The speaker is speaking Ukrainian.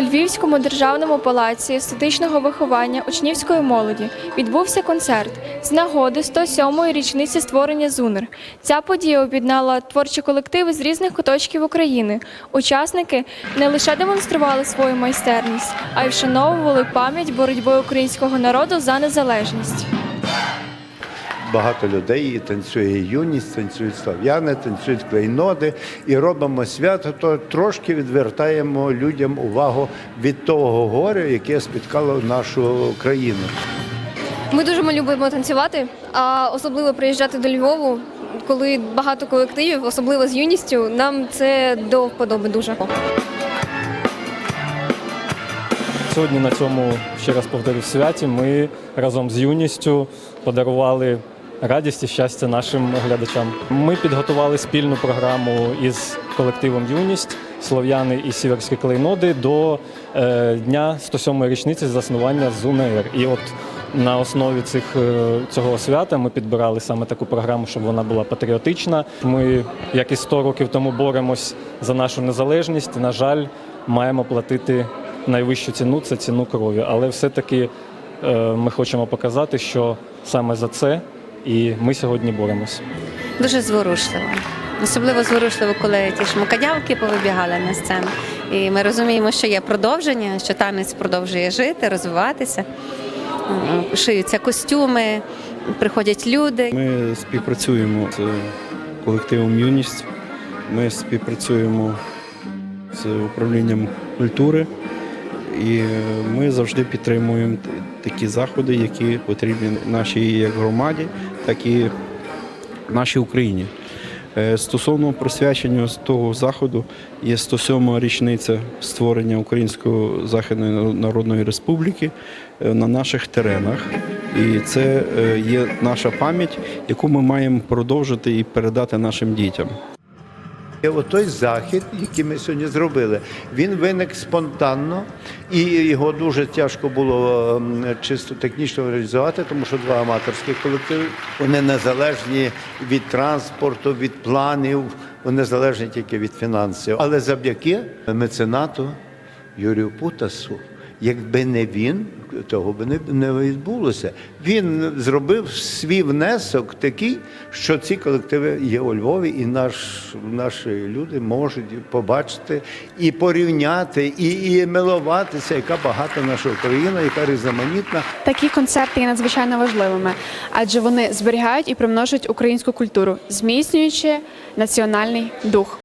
У Львівському державному палаці естетичного виховання учнівської молоді відбувся концерт з нагоди 107-ї річниці створення ЗУНР. Ця подія об'єднала творчі колективи з різних куточків України. Учасники не лише демонстрували свою майстерність, а й вшановували пам'ять боротьби українського народу за незалежність. Багато людей і танцює юність, танцюють слав'яни, танцюють клейноди і робимо свято, то трошки відвертаємо людям увагу від того горя, яке спіткало нашу країну. Ми дуже любимо танцювати, а особливо приїжджати до Львову, коли багато колективів, особливо з юністю, нам це до вподоби дуже. Сьогодні на цьому ще раз повторю святі. Ми разом з юністю подарували радість і щастя нашим глядачам. Ми підготували спільну програму із колективом Юність, Слов'яни і Сіверські клейноди до е, дня 107-ї річниці заснування ЗУНР. І от на основі цих, е, цього свята ми підбирали саме таку програму, щоб вона була патріотична. Ми, як і 100 років тому, боремось за нашу незалежність. На жаль, маємо платити найвищу ціну це ціну крові. Але все-таки е, ми хочемо показати, що саме за це і ми сьогодні боремось. дуже зворушливо. Особливо зворушливо, коли ті шмукадявки повибігали на сцену. І ми розуміємо, що є продовження, що танець продовжує жити, розвиватися. Шиються костюми, приходять люди. Ми співпрацюємо з колективом Юність. Ми співпрацюємо з управлінням культури, і е, ми завжди підтримуємо такі заходи, які потрібні нашій як громаді, так і нашій Україні. Е, Стосовно присвячення того заходу є 107 річниця створення Української Західної Народної Республіки е, на наших теренах. І це є наша пам'ять, яку ми маємо продовжити і передати нашим дітям. І от той захід, який ми сьогодні зробили, він виник спонтанно, і його дуже тяжко було ем, чисто технічно реалізувати, тому що два аматорські колективи вони незалежні від транспорту, від планів, вони залежні тільки від фінансів. Але завдяки меценату Юрію Путасу. Якби не він, того б не, не відбулося. Він зробив свій внесок такий, що ці колективи є у Львові, і наш, наші люди можуть побачити і порівняти, і, і милуватися, яка багата наша Україна, яка різноманітна. Такі концерти є надзвичайно важливими, адже вони зберігають і примножують українську культуру, зміцнюючи національний дух.